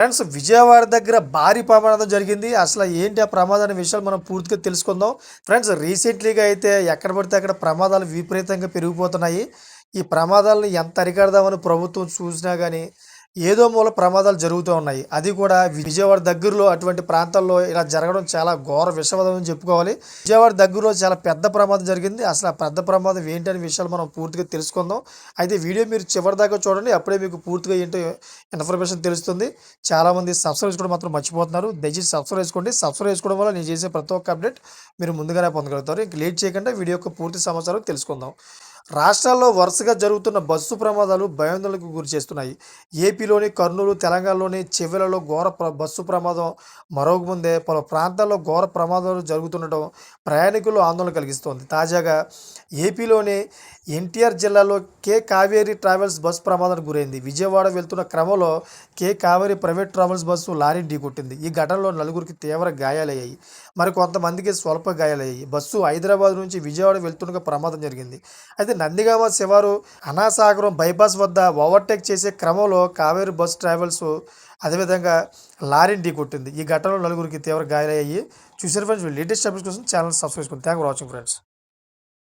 Friends Vijayawada దగ్గర భారీ ప్రమాదం జరిగింది. అసలు ఏంటి ఆ ప్రమాదం అనే విషయాలు మనం పూర్తిగా తెలుసుకుందాం. ఫ్రెండ్స్ రీసెంట్లీగా అయితే ఎక్కడ పడితే అక్కడ ప్రమాదాలు విపరీతంగా పెరిగిపోతున్నాయి. ఈ ప్రమాదాలను ఎంత అరికడదామని ప్రభుత్వం చూసినా కానీ ఏదో మూల ప్రమాదాలు జరుగుతూ ఉన్నాయి. అది కూడా విజయవాడ దగ్గరలో అటువంటి ప్రాంతాల్లో ఇలా జరగడం చాలా ఘోర విషమదం అని చెప్పుకోవాలి. విజయవాడ దగ్గరలో చాలా పెద్ద ప్రమాదం జరిగింది. అసలు ఆ పెద్ద ప్రమాదం ఏంటి విషయాలు మనం పూర్తిగా తెలుసుకుందాం. అయితే వీడియో మీరు చివరి దాకా చూడండి. అప్పుడే మీకు పూర్తిగా ఏంటో ఇన్ఫర్మేషన్ తెలుస్తుంది. చాలామంది సబ్స్క్రైబ్ చేసుకోవడం మాత్రం మర్చిపోతున్నారు. దయచేసి సబ్స్క్రైబ్ చేసుకోండి. సబ్స్క్రైబ్ చేసుకోవడం వల్ల నేను చేసే ప్రతి ఒక్క అప్డేట్ మీరు ముందుగానే పొందగలుగుతారు. ఇంక లేట్ చేయకుండా వీడియో యొక్క పూర్తి సమాచారం తెలుసుకుందాం. రాష్ట్రాల్లో వరుసగా జరుగుతున్న బస్సు ప్రమాదాలు భయాందోళనకు గురి చేస్తున్నాయి ఏపీలోని కర్నూలు తెలంగాణలోని చివరిలో ఘోర ప్ర బస్సు ప్రమాదం మరొక ముందే పలు ప్రాంతాల్లో ఘోర ప్రమాదాలు జరుగుతుండటం ప్రయాణికులు ఆందోళన కలిగిస్తోంది. తాజాగా ఏపీలోని ఎన్టీఆర్ జిల్లాలో కే కావేరి ట్రావెల్స్ బస్సు ప్రమాదానికి గురైంది. విజయవాడ వెళ్తున్న క్రమంలో K Kaveri private travels bus lorry ఢీకొట్టింది. ఈ ఘటనలో నలుగురికి తీవ్ర గాయాలయ్యాయి. మరి కొంతమందికి స్వల్ప గాయాలయ్యాయి. బస్సు హైదరాబాద్ నుంచి విజయవాడ వెళ్తుండగా ప్రమాదం జరిగింది. అయితే నందిగామ శివారు అనాసాగరం బైపాస్ వద్ద ఓవర్టేక్ చేసే క్రమంలో కావేరి బస్ ట్రావెల్స్ అదేవిధంగా లారీని ఢీకొట్టింది. ఈ ఘటనలో నలుగురికి తీవ్ర గాయాలయ్యాయి. చూసారు ఫ్రెండ్స్ లేటెస్ట్ అప్డేట్స్ కోసం ఛానల్ సబ్స్క్రైబ్ చేసుకోండి థ్యాంక్ ఫర్ వాచింగ్ ఫ్రెండ్స్